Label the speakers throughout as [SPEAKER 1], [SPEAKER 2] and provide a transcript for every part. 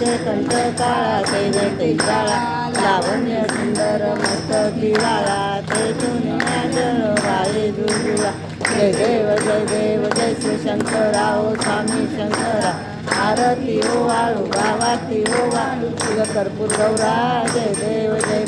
[SPEAKER 1] कंठ काळा ते काळा लावण्य सुंदर मस्त दिवाळा ते जळ राळे दुर्जुळा जय देव जय देव जय श्री शंकरा ओ स्वामी शंकरा. आरती વાળું ભાવાતીઓ વાળું શ્રી કર્પૂર ગૌરા જય जय જય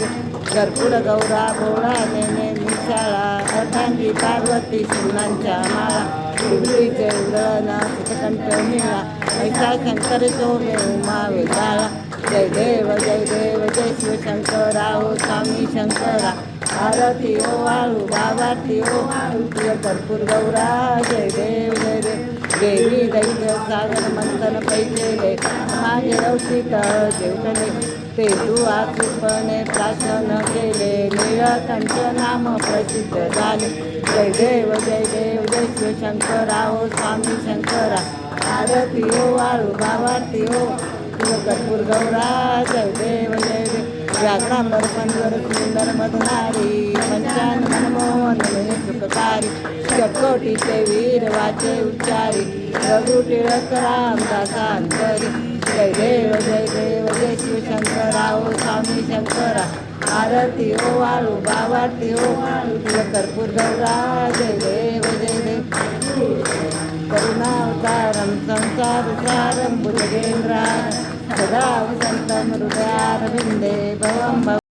[SPEAKER 1] કર્પૂર ગૌરા ગોળા ને નિશાળા અર્ધાંગી પાર્વતી સુનાંચા માળા ડુંગળીचे ઉદળના સુખકંઠ નીળા ऐसा शंकर जो में उमा वेदाला जय देव जय देव, जय शिव शंकरा ओ स्वामी शंकरा। आरती ओ आलू बाबा थी वाळू तुझ्या कर्पूर गौरा। जय देव जय देव। देवी दैव सागर मन दर्शन पैसे माझे रवशीत जेवटले ते तू आकृपणे प्राशन केले. निळकंठ नाम प्रसिद्ध झाले. जय देव जय देव जय शिवशंकरा ओ स्वामी शंकरा. आरती हो वाळू भावारती हो. तुझ गौरा जय देव जय देव. व्याघ्रांबर पंजर सुंदर मधनारी पंचान मनमोहन सुखकारी षटकोटीचे वीर वाचे उच्चारी रघु टिळक रामदासा अंतरी जय देव जय देव जय शिवशंकरा ओ स्वामी शंकरा आरती ओ वाळू बावाती ओ वाळू तुझ कर्पूर गौरा जय देव जय देव करुणावतारं संसारसारं भुजगेन्द्रा सदा वसन्तं हृदयारविन्दे भवं भव